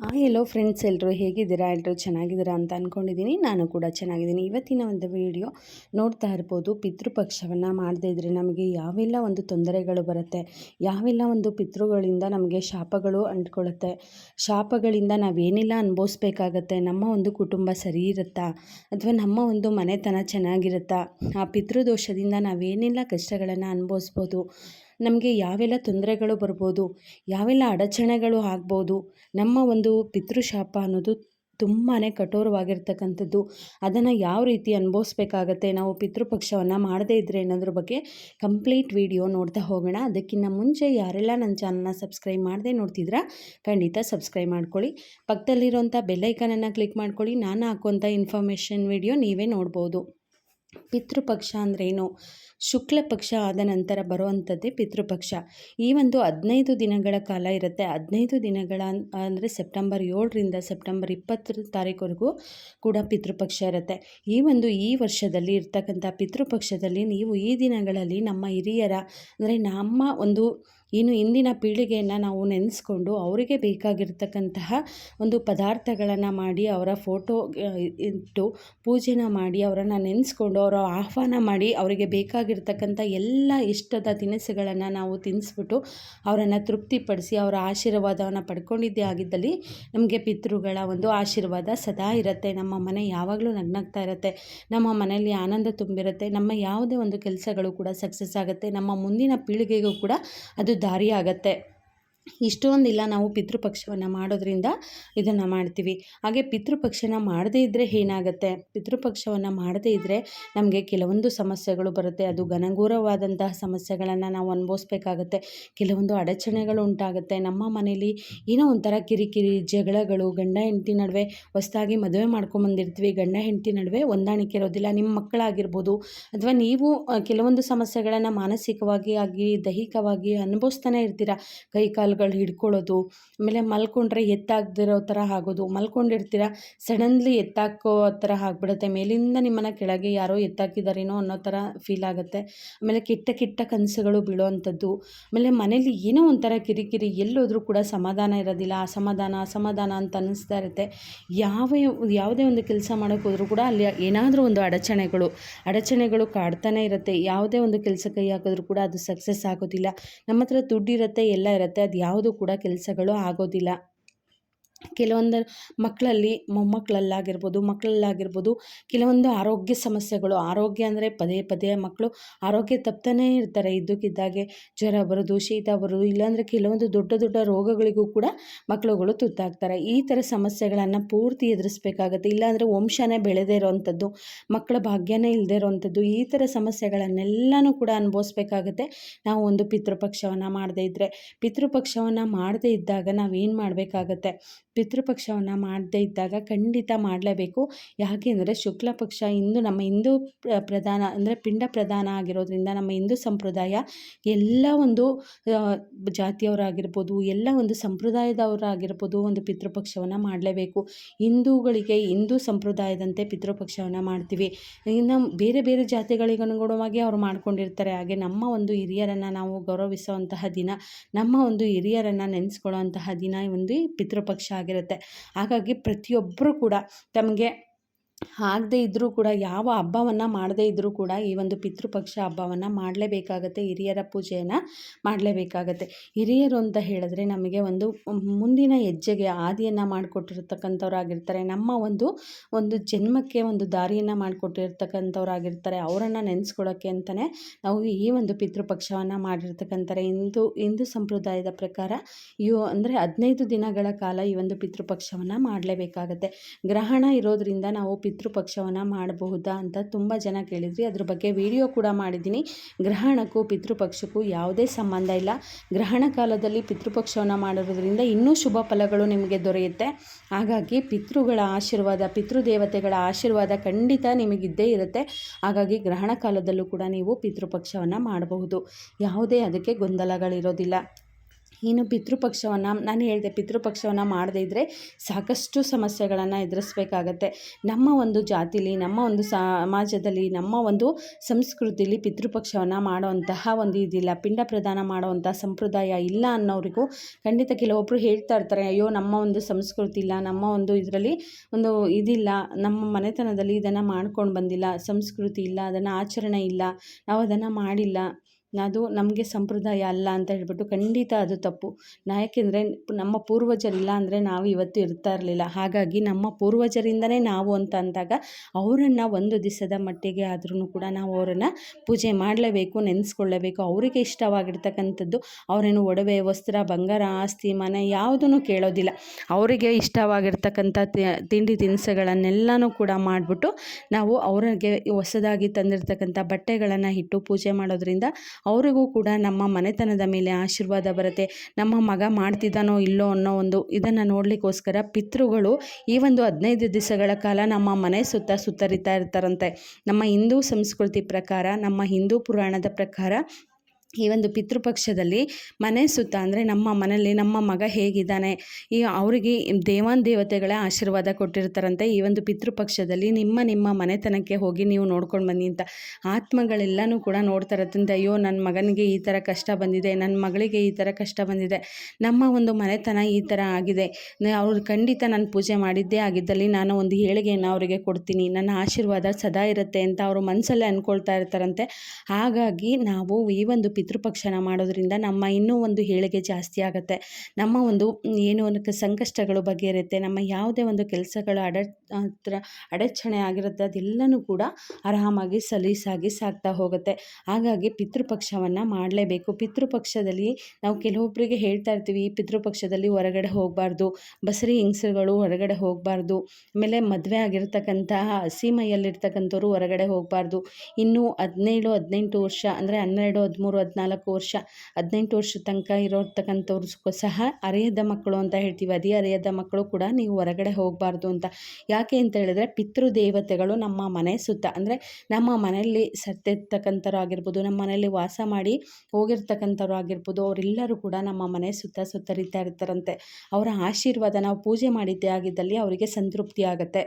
Hi ಎಲ್ಲೋ friends ಎಲ್ಲರೂ ಹೇಗಿದ್ದೀರಾ? ಎಲ್ಲರೂ ಚೆನ್ನಾಗಿದ್ದೀರಾ ಅಂತ ಅಂದ್ಕೊಂಡಿದ್ದೀನಿ ನಾನು ಕೂಡ ಚೆನ್ನಾಗಿದ್ದೀನಿ. ಇವತ್ತಿನ ಒಂದು ವಿಡಿಯೋ ನೋಡ್ತಾ ಇರ್ಬೋದು, ಪಿತೃಪಕ್ಷವನ್ನು ಮಾಡದೇ ಇದ್ದರೆ ನಮಗೆ ಯಾವೆಲ್ಲ ಒಂದು ತೊಂದರೆಗಳು ಬರುತ್ತೆ, ಯಾವೆಲ್ಲ ಒಂದು ಪಿತೃಗಳಿಂದ ನಮಗೆ ಶಾಪಗಳು ಅಂಟ್ಕೊಳ್ಳುತ್ತೆ, ಶಾಪಗಳಿಂದ ನಾವೇನೆಲ್ಲ ಅನುಭವಿಸ್ಬೇಕಾಗತ್ತೆ, ನಮ್ಮ ಒಂದು ಕುಟುಂಬ ಸರಿ ಇರುತ್ತಾ, ಅಥವಾ ನಮ್ಮ ಒಂದು ಮನೆತನ ಚೆನ್ನಾಗಿರುತ್ತಾ, ಆ ಪಿತೃದೋಷದಿಂದ ನಾವೇನೆಲ್ಲ ಕಷ್ಟಗಳನ್ನು ಅನುಭವಿಸ್ಬೋದು ನಮಗೆ ಯಾವೆಲ್ಲ ತೊಂದರೆಗಳು ಬರ್ಬೋದು, ಯಾವೆಲ್ಲ ಅಡಚಣೆಗಳು ಆಗ್ಬೋದು, ನಮ್ಮ ಒಂದು ಪಿತೃಶಾಪ ಅನ್ನೋದು ತುಂಬಾ ಕಠೋರವಾಗಿರ್ತಕ್ಕಂಥದ್ದು. ಅದನ್ನು ಯಾವ ರೀತಿ ಅನುಭವಿಸ್ಬೇಕಾಗತ್ತೆ, ನಾವು ಪಿತೃಪಕ್ಷವನ್ನು ಮಾಡದೇ ಇದ್ದರೆ ಅನ್ನೋದ್ರ ಬಗ್ಗೆ ಕಂಪ್ಲೀಟ್ ವಿಡಿಯೋ ನೋಡ್ತಾ ಹೋಗೋಣ. ಅದಕ್ಕಿಂತ ಮುಂಚೆ ಯಾರೆಲ್ಲ ನನ್ನ ಚಾನಲ್ನ ಸಬ್ಸ್ಕ್ರೈಬ್ ಮಾಡದೆ ನೋಡ್ತಿದ್ರಾ, ಖಂಡಿತ ಸಬ್ಸ್ಕ್ರೈಬ್ ಮಾಡ್ಕೊಳ್ಳಿ. ಪಕ್ಕದಲ್ಲಿರುವಂಥ ಬೆಲ್ಲೈಕನನ್ನು ಕ್ಲಿಕ್ ಮಾಡ್ಕೊಳ್ಳಿ. ನಾನು ಹಾಕುವಂಥ ಇನ್ಫಾರ್ಮೇಷನ್ ವಿಡಿಯೋ ನೀವೇ ನೋಡ್ಬೋದು. ಪಿತೃಪಕ್ಷ ಅಂದ್ರೇನು? ಶುಕ್ಲ ಪಕ್ಷ ಆದ ನಂತರ ಬರುವಂಥದ್ದೇ ಪಿತೃಪಕ್ಷ. ಈ ಒಂದು ಹದಿನೈದು ದಿನಗಳ ಕಾಲ ಇರುತ್ತೆ. ಹದಿನೈದು ದಿನಗಳ ಅಂದರೆ ಸೆಪ್ಟೆಂಬರ್ ಏಳರಿಂದ ಸೆಪ್ಟೆಂಬರ್ ಇಪ್ಪತ್ತರ ತಾರೀಕುವರೆಗೂ ಕೂಡ ಪಿತೃಪಕ್ಷ ಇರುತ್ತೆ. ಈ ಒಂದು ಈ ವರ್ಷದಲ್ಲಿ ಇರ್ತಕ್ಕಂಥ ಪಿತೃಪಕ್ಷದಲ್ಲಿ ನೀವು ಈ ದಿನಗಳಲ್ಲಿ ನಮ್ಮ ಹಿರಿಯರ, ಅಂದರೆ ನಮ್ಮ ಒಂದು ಇನ್ನು ಇಂದಿನ ಪೀಳಿಗೆಯನ್ನು ನಾವು ನೆನೆಸ್ಕೊಂಡು ಅವರಿಗೆ ಬೇಕಾಗಿರ್ತಕ್ಕಂತಹ ಒಂದು ಪದಾರ್ಥಗಳನ್ನು ಮಾಡಿ ಅವರ ಫೋಟೋ ಇಟ್ಟು ಪೂಜೆನ ಮಾಡಿ ಅವರನ್ನು ನೆನೆಸ್ಕೊಂಡು ಅವರ ಆಹ್ವಾನ ಮಾಡಿ ಅವರಿಗೆ ಬೇಕಾಗಿರ್ತಕ್ಕಂಥ ಎಲ್ಲ ಇಷ್ಟದ ತಿನಿಸುಗಳನ್ನು ನಾವು ತಿನ್ನಿಸ್ಬಿಟ್ಟು ಅವರನ್ನು ತೃಪ್ತಿಪಡಿಸಿ ಅವರ ಆಶೀರ್ವಾದವನ್ನು ಪಡ್ಕೊಂಡಿದ್ದೇ ಆಗಿದ್ದಲ್ಲಿ ನಮಗೆ ಪಿತೃಗಳ ಒಂದು ಆಶೀರ್ವಾದ ಸದಾ ಇರುತ್ತೆ. ನಮ್ಮ ಮನೆ ಯಾವಾಗಲೂ ನಗ್ನಗ್ತಾ ಇರುತ್ತೆ. ನಮ್ಮ ಮನೆಯಲ್ಲಿ ಆನಂದ ತುಂಬಿರುತ್ತೆ. ನಮ್ಮ ಯಾವುದೇ ಒಂದು ಕೆಲಸಗಳು ಕೂಡ ಸಕ್ಸಸ್ ಆಗುತ್ತೆ. ನಮ್ಮ ಮುಂದಿನ ಪೀಳಿಗೆಗೂ ಕೂಡ ಅದು ದಾರಿಯಾಗತ್ತೆ. ಇಷ್ಟೊಂದಿಲ್ಲ ನಾವು ಪಿತೃಪಕ್ಷವನ್ನು ಮಾಡೋದ್ರಿಂದ ಇದನ್ನು ಮಾಡ್ತೀವಿ. ಹಾಗೆ ಪಿತೃಪಕ್ಷನ ಮಾಡದೇ ಇದ್ದರೆ ಏನಾಗುತ್ತೆ? ಪಿತೃಪಕ್ಷವನ್ನು ಮಾಡದೇ ಇದ್ದರೆ ನಮಗೆ ಕೆಲವೊಂದು ಸಮಸ್ಯೆಗಳು ಬರುತ್ತೆ. ಅದು ಘನಘೋರವಾದಂತಹ ಸಮಸ್ಯೆಗಳನ್ನು ನಾವು ಅನುಭವಿಸ್ಬೇಕಾಗತ್ತೆ. ಕೆಲವೊಂದು ಅಡಚಣೆಗಳು ಉಂಟಾಗುತ್ತೆ. ನಮ್ಮ ಮನೇಲಿ ಏನೋ ಒಂಥರ ಕಿರಿಕಿರಿ, ಜಗಳಗಳು, ಗಂಡ, ಹೆಂಡತಿ ನಡುವೆ ಹೊಸ್ದಾಗಿ ಮದುವೆ ಮಾಡ್ಕೊಂಬಂದಿರ್ತೀವಿ ಗಂಡ, ಹೆಂಡತಿ ನಡುವೆ ಹೊಂದಾಣಿಕೆ ಇರೋದಿಲ್ಲ. ನಿಮ್ಮ ಮಕ್ಕಳಾಗಿರ್ಬೋದು ಅಥವಾ ನೀವು ಕೆಲವೊಂದು ಸಮಸ್ಯೆಗಳನ್ನು ಮಾನಸಿಕವಾಗಿ ಆಗಿ, ದೈಹಿಕವಾಗಿ ಅನುಭವಿಸ್ತಾನೆ ಇರ್ತೀರ? ಕೈ ಕಾಲು ಕಾಲುಗಳು ಹಿಡ್ಕೊಳ್ಳೋದು, ಆಮೇಲೆ ಮಲ್ಕೊಂಡ್ರೆ ಎತ್ತಾಗದಿರೋ ಥರ ಆಗೋದು, ಮಲ್ಕೊಂಡಿರ್ತೀರ, ಸಡನ್ಲಿ ಎತ್ತಾಕೋ ಥರ ಆಗ್ಬಿಡುತ್ತೆ, ಮೇಲಿಂದ ನಿಮ್ಮನ್ನು ಕೆಳಗೆ ಯಾರೋ ಎತ್ತಾಕಿದಾರೇನೋ ಅನ್ನೋ ಥರ ಫೀಲ್ ಆಗುತ್ತೆ. ಆಮೇಲೆ ಕೆಟ್ಟ ಕೆಟ್ಟ ಕನಸುಗಳು ಬೀಳೋವಂಥದ್ದು, ಆಮೇಲೆ ಮನೇಲಿ ಏನೋ ಒಂಥರ ಕಿರಿಕಿರಿ, ಎಲ್ಲೋದ್ರೂ ಕೂಡ ಸಮಾಧಾನ ಇರೋದಿಲ್ಲ, ಅಸಮಾಧಾನ ಅಸಮಾಧಾನ ಅಂತ ಅನ್ನಿಸ್ತಾ ಇರುತ್ತೆ. ಯಾವ ಯಾವುದೇ ಒಂದು ಕೆಲಸ ಮಾಡೋಕ್ಕೆ ಹೋದರೂ ಕೂಡ ಅಲ್ಲಿ ಏನಾದರೂ ಒಂದು ಅಡಚಣೆಗಳು ಅಡಚಣೆಗಳು ಕಾಡ್ತಾನೆ ಇರುತ್ತೆ. ಯಾವುದೇ ಒಂದು ಕೆಲಸ ಕೈ ಹಾಕಿದ್ರು ಕೂಡ ಅದು ಸಕ್ಸಸ್ ಆಗೋದಿಲ್ಲ. ನಮ್ಮ ಹತ್ರ ದುಡ್ಡಿರುತ್ತೆ ಎಲ್ಲ ಇರುತ್ತೆ, ಅದು ಯಾವುದು ಕೂಡ ಕೆಲಸಗಳು ಆಗೋದಿಲ್ಲ. ಕೆಲವೊಂದು ಮಕ್ಕಳಲ್ಲಿ ಮೊಮ್ಮಕ್ಕಳಲ್ಲಾಗಿರ್ಬೋದು, ಮಕ್ಕಳಲ್ಲಾಗಿರ್ಬೋದು ಕೆಲವೊಂದು ಆರೋಗ್ಯ ಸಮಸ್ಯೆಗಳು, ಆರೋಗ್ಯ ಅಂದರೆ ಪದೇ ಪದೇ ಮಕ್ಕಳು ಆರೋಗ್ಯ ತಪ್ತಾನೇ ಇರ್ತಾರೆ. ಇದ್ದಕ್ಕಿದ್ದಾಗೆ ಜ್ವರ ಬರೋದು, ಶೀತ ಬರೋದು, ಇಲ್ಲಾಂದರೆ ಕೆಲವೊಂದು ದೊಡ್ಡ ದೊಡ್ಡ ರೋಗಗಳಿಗೂ ಕೂಡ ಮಕ್ಕಳುಗಳು ತುತ್ತಾಗ್ತಾರೆ. ಈ ಥರ ಸಮಸ್ಯೆಗಳನ್ನು ಪೂರ್ತಿ ಎದುರಿಸ್ಬೇಕಾಗತ್ತೆ. ಇಲ್ಲಾಂದರೆ ವಂಶನೇ ಬೆಳೆದೇ ಇರೋವಂಥದ್ದು, ಮಕ್ಕಳ ಭಾಗ್ಯನೇ ಇಲ್ಲದೇ ಇರೋವಂಥದ್ದು, ಈ ಥರ ಸಮಸ್ಯೆಗಳನ್ನೆಲ್ಲನೂ ಕೂಡ ಅನುಭವಿಸ್ಬೇಕಾಗತ್ತೆ. ನಾವು ಒಂದು ಪಿತೃಪಕ್ಷವನ್ನು ಮಾಡದೇ ಇದ್ದರೆ ಪಿತೃಪಕ್ಷವನ್ನು ಮಾಡದೇ ಇದ್ದಾಗ ನಾವೇನು ಮಾಡಬೇಕಾಗತ್ತೆ? ಪಿತೃಪಕ್ಷವನ್ನು ಮಾಡದೇ ಇದ್ದಾಗ ಖಂಡಿತ ಮಾಡಲೇಬೇಕು. ಯಾಕೆಂದರೆ ಶುಕ್ಲ ಪಕ್ಷ ಇಂದು ನಮ್ಮ ಹಿಂದೂ ಪ್ರಧಾನ ಅಂದರೆ ಪಿಂಡ ಪ್ರಧಾನ ಆಗಿರೋದ್ರಿಂದ ನಮ್ಮ ಹಿಂದೂ ಸಂಪ್ರದಾಯ ಎಲ್ಲ ಒಂದು ಜಾತಿಯವರಾಗಿರ್ಬೋದು, ಎಲ್ಲ ಒಂದು ಸಂಪ್ರದಾಯದವರಾಗಿರ್ಬೋದು ಒಂದು ಪಿತೃಪಕ್ಷವನ್ನು ಮಾಡಲೇಬೇಕು. ಹಿಂದೂಗಳಿಗೆ ಹಿಂದೂ ಸಂಪ್ರದಾಯದಂತೆ ಪಿತೃಪಕ್ಷವನ್ನು ಮಾಡ್ತೀವಿ. ಇನ್ನು ಬೇರೆ ಬೇರೆ ಜಾತಿಗಳಿಗೆ ಅನುಗುಣವಾಗಿ ಅವರು ಮಾಡ್ಕೊಂಡಿರ್ತಾರೆ. ಹಾಗೆ ನಮ್ಮ ಒಂದು ಹಿರಿಯರನ್ನು ನಾವು ಗೌರವಿಸುವಂತಹ ದಿನ, ನಮ್ಮ ಒಂದು ಹಿರಿಯರನ್ನು ನೆನೆಸ್ಕೊಳ್ಳುವಂತಹ ದಿನ ಒಂದು ಪಿತೃಪಕ್ಷ ಆಗಿರುತ್ತೆ. ಹಾಗಾಗಿ ಪ್ರತಿಯೊಬ್ಬರು ಕೂಡ ತಮಗೆ ಆಗದೇ ಇದ್ದರೂ ಕೂಡ, ಯಾವ ಹಬ್ಬವನ್ನು ಮಾಡದೇ ಇದ್ದರೂ ಕೂಡ, ಈ ಒಂದು ಪಿತೃಪಕ್ಷ ಹಬ್ಬವನ್ನು ಮಾಡಲೇಬೇಕಾಗತ್ತೆ, ಹಿರಿಯರ ಪೂಜೆಯನ್ನು ಮಾಡಲೇಬೇಕಾಗತ್ತೆ. ಹಿರಿಯರು ಅಂತ ಹೇಳಿದ್ರೆ ನಮಗೆ ಒಂದು ಮುಂದಿನ ಹೆಜ್ಜೆಗೆ ಆದಿಯನ್ನು ಮಾಡಿಕೊಟ್ಟಿರ್ತಕ್ಕಂಥವ್ರಾಗಿರ್ತಾರೆ. ನಮ್ಮ ಒಂದು ಒಂದು ಜನ್ಮಕ್ಕೆ ಒಂದು ದಾರಿಯನ್ನು ಮಾಡಿಕೊಟ್ಟಿರ್ತಕ್ಕಂಥವ್ರಾಗಿರ್ತಾರೆ. ಅವರನ್ನು ನೆನೆಸ್ಕೊಳ್ಳೋಕ್ಕೆ ಅಂತಲೇ ನಾವು ಈ ಒಂದು ಪಿತೃಪಕ್ಷವನ್ನು ಮಾಡಿರ್ತಕ್ಕಂಥರೆ ಹಿಂದೂ ಹಿಂದೂ ಸಂಪ್ರದಾಯದ ಪ್ರಕಾರ ಇವು ಅಂದರೆ ಹದಿನೈದು ದಿನಗಳ ಕಾಲ ಈ ಒಂದು ಪಿತೃಪಕ್ಷವನ್ನು ಮಾಡಲೇಬೇಕಾಗತ್ತೆ. ಗ್ರಹಣ ಇರೋದರಿಂದ ನಾವು ಪಿತೃಪಕ್ಷವನ್ನು ಮಾಡಬಹುದಾ ಅಂತ ತುಂಬ ಜನ ಕೇಳಿದ್ರಿ ಅದ್ರ ಬಗ್ಗೆ ವಿಡಿಯೋ ಕೂಡ ಮಾಡಿದ್ದೀನಿ. ಗ್ರಹಣಕ್ಕೂ ಪಿತೃಪಕ್ಷಕ್ಕೂ ಯಾವುದೇ ಸಂಬಂಧ ಇಲ್ಲ. ಗ್ರಹಣ ಕಾಲದಲ್ಲಿ ಪಿತೃಪಕ್ಷವನ್ನು ಮಾಡಿರೋದ್ರಿಂದ ಇನ್ನೂ ಶುಭ ಫಲಗಳು ನಿಮಗೆ ದೊರೆಯುತ್ತೆ. ಹಾಗಾಗಿ ಪಿತೃಗಳ ಆಶೀರ್ವಾದ, ಪಿತೃದೇವತೆಗಳ ಆಶೀರ್ವಾದ ಖಂಡಿತ ನಿಮಗಿದ್ದೇ ಇರುತ್ತೆ. ಹಾಗಾಗಿ ಗ್ರಹಣ ಕಾಲದಲ್ಲೂ ಕೂಡ ನೀವು ಪಿತೃಪಕ್ಷವನ್ನು ಮಾಡಬಹುದು. ಯಾವುದೇ ಅದಕ್ಕೆ ಗೊಂದಲಗಳಿರೋದಿಲ್ಲ. ಇನ್ನು ಪಿತೃಪಕ್ಷವನ್ನು, ನಾನು ಹೇಳಿದೆ ಪಿತೃಪಕ್ಷವನ್ನು ಮಾಡದೇ ಇದ್ದರೆ ಸಾಕಷ್ಟು ಸಮಸ್ಯೆಗಳನ್ನು ಎದುರಿಸ್ಬೇಕಾಗತ್ತೆ. ನಮ್ಮ ಒಂದು ಜಾತಿಲಿ, ನಮ್ಮ ಒಂದು ಸಮಾಜದಲ್ಲಿ, ನಮ್ಮ ಒಂದು ಸಂಸ್ಕೃತಿಲಿ ಪಿತೃಪಕ್ಷವನ್ನು ಮಾಡುವಂತಹ ಒಂದು ಇದಿಲ್ಲ. ಪಿಂಡ ಪ್ರದಾನ ಮಾಡುವಂಥ ಸಂಪ್ರದಾಯ ಇಲ್ಲ ಅನ್ನೋರಿಗೂ ಖಂಡಿತ ಕೆಲವೊಬ್ಬರು ಹೇಳ್ತಾ ಇರ್ತಾರೆ, ಅಯ್ಯೋ, ನಮ್ಮ ಒಂದು ಸಂಸ್ಕೃತಿ ಇಲ್ಲ, ನಮ್ಮ ಒಂದು ಇದರಲ್ಲಿ ಒಂದು ಇದಿಲ್ಲ, ನಮ್ಮ ಮನೆತನದಲ್ಲಿ ಇದನ್ನು ಮಾಡ್ಕೊಂಡು ಬಂದಿಲ್ಲ, ಸಂಸ್ಕೃತಿ ಇಲ್ಲ, ಅದನ್ನು ಆಚರಣೆ ಇಲ್ಲ, ನಾವು ಅದನ್ನು ಮಾಡಿಲ್ಲ. ಅದು ನಮಗೆ ಸಂಪ್ರದಾಯ ಅಲ್ಲ ಅಂತ ಹೇಳ್ಬಿಟ್ಟು ಖಂಡಿತ ಅದು ತಪ್ಪು. ನಾ ಯಾಕೆಂದರೆ ನಮ್ಮ ಪೂರ್ವಜರಿಲ್ಲ ಅಂದರೆ ನಾವು ಇವತ್ತು ಇರ್ತಾ ಇರಲಿಲ್ಲ. ಹಾಗಾಗಿ ನಮ್ಮ ಪೂರ್ವಜರಿಂದನೇ ನಾವು ಅಂತ ಅಂದಾಗ ಅವರನ್ನು ಒಂದು ದಿವಸದ ಮಟ್ಟಿಗೆ ಆದ್ರೂ ಕೂಡ ನಾವು ಅವರನ್ನು ಪೂಜೆ ಮಾಡಲೇಬೇಕು, ನೆನೆಸ್ಕೊಳ್ಳೇಬೇಕು. ಅವರಿಗೆ ಇಷ್ಟವಾಗಿರ್ತಕ್ಕಂಥದ್ದು ಅವರೇನು ಒಡವೆ, ವಸ್ತ್ರ, ಬಂಗಾರ, ಆಸ್ತಿ, ಮನೆ ಯಾವುದೂ ಕೇಳೋದಿಲ್ಲ. ಅವರಿಗೆ ಇಷ್ಟವಾಗಿರ್ತಕ್ಕಂಥ ತಿಂಡಿ ತಿನಿಸುಗಳನ್ನೆಲ್ಲನೂ ಕೂಡ ಮಾಡಿಬಿಟ್ಟು ನಾವು ಅವರಿಗೆ ಹೊಸದಾಗಿ ತಂದಿರತಕ್ಕಂಥ ಬಟ್ಟೆಗಳನ್ನು ಇಟ್ಟು ಪೂಜೆ ಮಾಡೋದ್ರಿಂದ ಅವರಿಗೂ ಕೂಡ ನಮ್ಮ ಮನೆತನದ ಮೇಲೆ ಆಶೀರ್ವಾದ ಬರುತ್ತೆ. ನಮ್ಮ ಮಗ ಮಾಡ್ತಿದ್ದಾನೋ ಇಲ್ಲೋ ಅನ್ನೋ ಒಂದು ಇದನ್ನು ನೋಡಲಿಕ್ಕೋಸ್ಕರ ಪಿತೃಗಳು ಈ ಒಂದು ಹದಿನೈದು ದಿವಸಗಳ ಕಾಲ ನಮ್ಮ ಮನೆ ಸುತ್ತ ಸುತ್ತರಿತಾ ಇರ್ತಾರಂತೆ. ನಮ್ಮ ಹಿಂದೂ ಸಂಸ್ಕೃತಿ ಪ್ರಕಾರ, ನಮ್ಮ ಹಿಂದೂ ಪುರಾಣದ ಪ್ರಕಾರ ಈ ಒಂದು ಪಿತೃಪಕ್ಷದಲ್ಲಿ ಮನೆ ಸುತ್ತ ಅಂದರೆ ನಮ್ಮ ಮನೆಯಲ್ಲಿ ನಮ್ಮ ಮಗ ಹೇಗಿದ್ದಾನೆ, ಈ ಅವರಿಗೆ ದೇವಾನ್ ದೇವತೆಗಳ ಆಶೀರ್ವಾದ ಕೊಟ್ಟಿರ್ತಾರಂತೆ ಈ ಒಂದು ಪಿತೃಪಕ್ಷದಲ್ಲಿ. ನಿಮ್ಮ ನಿಮ್ಮ ಮನೆತನಕ್ಕೆ ಹೋಗಿ ನೀವು ನೋಡ್ಕೊಂಡು ಬನ್ನಿ ಅಂತ. ಆತ್ಮಗಳೆಲ್ಲನೂ ಕೂಡ ನೋಡ್ತಾ ಇರತ್ತಂತೆ, ಅಯ್ಯೋ ನನ್ನ ಮಗನಿಗೆ ಈ ಥರ ಕಷ್ಟ ಬಂದಿದೆ ನನ್ನ ಮಗಳಿಗೆ ಈ ಥರ ಕಷ್ಟ ಬಂದಿದೆ, ನಮ್ಮ ಒಂದು ಮನೆತನ ಈ ಥರ ಆಗಿದೆ ಅವ್ರು ಖಂಡಿತ ನಾನು ಪೂಜೆ ಮಾಡಿದ್ದೇ ಆಗಿದ್ದಲ್ಲಿ ನಾನು ಒಂದು ಏಳಿಗೆಯನ್ನು ಅವರಿಗೆ ಕೊಡ್ತೀನಿ, ನನ್ನ ಆಶೀರ್ವಾದ ಸದಾ ಇರುತ್ತೆ ಅಂತ ಅವರು ಮನಸ್ಸಲ್ಲೇ ಅಂದ್ಕೊಳ್ತಾ ಇರ್ತಾರಂತೆ. ಹಾಗಾಗಿ ನಾವು ಈ ಒಂದು ಪಿತೃಪಕ್ಷನ ಮಾಡೋದ್ರಿಂದ ನಮ್ಮ ಇನ್ನೂ ಒಂದು ಏಳಿಗೆ ಜಾಸ್ತಿ ಆಗುತ್ತೆ. ನಮ್ಮ ಒಂದು ಏನು ಒಂದು ಸಂಕಷ್ಟಗಳು ಬಗೆಹರುತ್ತೆ, ನಮ್ಮ ಯಾವುದೇ ಒಂದು ಕೆಲಸಗಳು ಅಡ ಹತ್ರ ಅಡಚಣೆ ಆಗಿರುತ್ತೆ, ಅದೆಲ್ಲನೂ ಕೂಡ ಆರಾಮಾಗಿ ಸಲೀಸಾಗಿ ಸಾಗ್ತಾ ಹೋಗುತ್ತೆ. ಹಾಗಾಗಿ ಪಿತೃಪಕ್ಷವನ್ನು ಮಾಡಲೇಬೇಕು. ಪಿತೃಪಕ್ಷದಲ್ಲಿ ನಾವು ಕೆಲವೊಬ್ಬರಿಗೆ ಹೇಳ್ತಾ ಇರ್ತೀವಿ ಈ ಪಿತೃಪಕ್ಷದಲ್ಲಿ ಹೊರಗಡೆ ಹೋಗಬಾರ್ದು, ಬಸರಿ ಹಿಂಸೆಗಳು ಹೊರಗಡೆ ಹೋಗಬಾರ್ದು, ಆಮೇಲೆ ಮದುವೆ ಆಗಿರ್ತಕ್ಕಂತಹ ಹಸಿಮೈಯಲ್ಲಿರ್ತಕ್ಕಂಥವ್ರು ಹೊರಗಡೆ ಹೋಗಬಾರ್ದು. ಇನ್ನೂ ಹದಿನೇಳು, ಹದಿನೆಂಟು ವರ್ಷ, ಅಂದರೆ ಹನ್ನೆರಡು, ಹದಿಮೂರು ಹದಿನಾಲ್ಕು ವರ್ಷ, ಹದಿನೆಂಟು ವರ್ಷ ತನಕ ಇರೋರ್ತಕ್ಕಂಥವ್ರು ಸಹ ಅರೆಯದ ಮಕ್ಕಳು ಅಂತ ಹೇಳ್ತೀವಿ. ಅದೇ ಅರೆಯದ ಮಕ್ಕಳು ಕೂಡ ನೀವು ಹೊರಗಡೆ ಹೋಗಬಾರ್ದು ಅಂತ. ಯಾಕೆ ಅಂತ ಹೇಳಿದ್ರೆ ಪಿತೃದೇವತೆಗಳು ನಮ್ಮ ಮನೆ ಸುತ್ತ, ಅಂದರೆ ನಮ್ಮ ಮನೆಯಲ್ಲಿ ಸತ್ತಿರ್ತಕ್ಕಂಥವ್ರು ಆಗಿರ್ಬೋದು, ನಮ್ಮ ಮನೆಯಲ್ಲಿ ವಾಸ ಮಾಡಿ ಹೋಗಿರ್ತಕ್ಕಂಥವ್ರು ಆಗಿರ್ಬೋದು, ಅವರೆಲ್ಲರೂ ಕೂಡ ನಮ್ಮ ಮನೆ ಸುತ್ತ ಸುತ್ತರಿತಾ ಇರ್ತಾರಂತೆ. ಅವರ ಆಶೀರ್ವಾದ ನಾವು ಪೂಜೆ ಮಾಡಿದ್ದೇ ಆಗಿದ್ದಲ್ಲಿ ಅವರಿಗೆ ಸಂತೃಪ್ತಿ ಆಗುತ್ತೆ.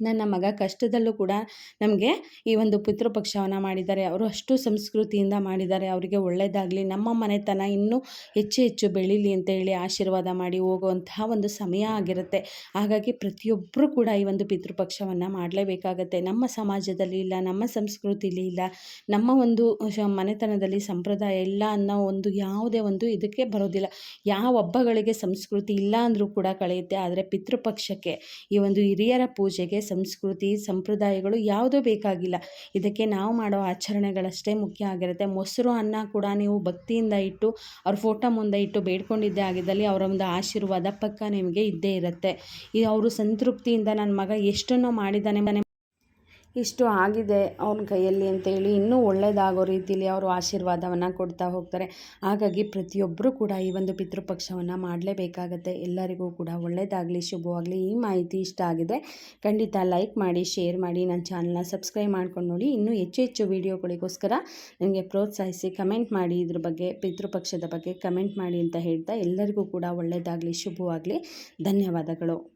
ನನ್ನ ಮಗ ಕಷ್ಟದಲ್ಲೂ ಕೂಡ ನಮಗೆ ಈ ಒಂದು ಪಿತೃಪಕ್ಷವನ್ನು ಮಾಡಿದ್ದಾರೆ. ಅವರು ಅಷ್ಟು ಸಂಸ್ಕೃತಿಯಿಂದ ಮಾಡಿದ್ದಾರೆ. ಅವರಿಗೆ ಒಳ್ಳೆಯದಾಗಲಿ ನಮ್ಮ ಮನೆತನ ಇನ್ನೂ ಹೆಚ್ಚು ಹೆಚ್ಚು ಬೆಳೀಲಿ ಅಂತ ಹೇಳಿ ಆಶೀರ್ವಾದ ಮಾಡಿ ಹೋಗುವಂತಹ ಒಂದು ಸಮಯ ಆಗಿರುತ್ತೆ. ಹಾಗಾಗಿ ಪ್ರತಿಯೊಬ್ಬರೂ ಕೂಡ ಈ ಒಂದು ಪಿತೃಪಕ್ಷವನ್ನು ಮಾಡಲೇಬೇಕಾಗತ್ತೆ. ನಮ್ಮ ಸಮಾಜದಲ್ಲಿ ಇಲ್ಲ, ನಮ್ಮ ಸಂಸ್ಕೃತಿಲಿ ಇಲ್ಲ, ನಮ್ಮ ಒಂದು ಮನೆತನದಲ್ಲಿ ಸಂಪ್ರದಾಯ ಇಲ್ಲ ಅನ್ನೋ ಒಂದು ಯಾವುದೇ ಒಂದು ಇದಕ್ಕೆ ಬರೋದಿಲ್ಲ. ಯಾವ ಹಬ್ಬಗಳಿಗೆ ಸಂಸ್ಕೃತಿ ಇಲ್ಲ ಅಂದರೂ ಕೂಡ ಕಳೆಯುತ್ತೆ. ಆದರೆ ಪಿತೃಪಕ್ಷಕ್ಕೆ ಈ ಒಂದು ಹಿರಿಯರ ಪೂಜೆಗೆ ಸಂಸ್ಕೃತಿ, ಸಂಪ್ರದಾಯಗಳು ಯಾವುದೂ ಬೇಕಾಗಿಲ್ಲ. ಇದಕ್ಕೆ ನಾವು ಮಾಡೋ ಆಚರಣೆಗಳಷ್ಟೇ ಮುಖ್ಯ ಆಗಿರುತ್ತೆ. ಮೊಸರು ಅನ್ನ ಕೂಡ ನೀವು ಭಕ್ತಿಯಿಂದ ಇಟ್ಟು, ಅವ್ರ ಫೋಟೋ ಮುಂದೆ ಇಟ್ಟು ಬೇಡ್ಕೊಂಡಿದ್ದೇ ಆಗಿದ್ದಲ್ಲಿ ಅವರ ಒಂದು ಆಶೀರ್ವಾದ ಪಕ್ಕ ನಿಮಗೆ ಇದ್ದೇ ಇರುತ್ತೆ. ಈ ಅವರು ಸಂತೃಪ್ತಿಯಿಂದ ನನ್ನ ಮಗ ಎಷ್ಟನ್ನು ಮಾಡಿದ್ದಾನೆ ಇಷ್ಟು ಆಗಿದೆ ಅವನ ಕೈಯಲ್ಲಿ ಅಂತೇಳಿ ಇನ್ನೂ ಒಳ್ಳೆಯದಾಗೋ ರೀತಿಯಲ್ಲಿ ಅವರು ಆಶೀರ್ವಾದವನ್ನು ಕೊಡ್ತಾ ಹೋಗ್ತಾರೆ. ಹಾಗಾಗಿ ಪ್ರತಿಯೊಬ್ಬರೂ ಕೂಡ ಈ ಒಂದು ಪಿತೃಪಕ್ಷವನ್ನು ಮಾಡಲೇಬೇಕಾಗತ್ತೆ. ಎಲ್ಲರಿಗೂ ಕೂಡ ಒಳ್ಳೆಯದಾಗಲಿ ಶುಭವಾಗಲಿ. ಈ ಮಾಹಿತಿ ಇಷ್ಟ ಆಗಿದೆ, ಖಂಡಿತ ಲೈಕ್ ಮಾಡಿ, ಶೇರ್ ಮಾಡಿ, ನನ್ನ ಚಾನಲ್ನ ಸಬ್ಸ್ಕ್ರೈಬ್ ಮಾಡ್ಕೊಂಡು ನೋಡಿ. ಇನ್ನೂ ಹೆಚ್ಚು ಹೆಚ್ಚು ವೀಡಿಯೋಗಳಿಗೋಸ್ಕರ ನನಗೆ ಪ್ರೋತ್ಸಾಹಿಸಿ, ಕಮೆಂಟ್ ಮಾಡಿ, ಇದ್ರ ಬಗ್ಗೆ, ಪಿತೃಪಕ್ಷದ ಬಗ್ಗೆ ಕಮೆಂಟ್ ಮಾಡಿ ಅಂತ ಹೇಳ್ತಾ ಎಲ್ಲರಿಗೂ ಕೂಡ ಒಳ್ಳೆಯದಾಗಲಿ ಶುಭವಾಗಲಿ. ಧನ್ಯವಾದಗಳು.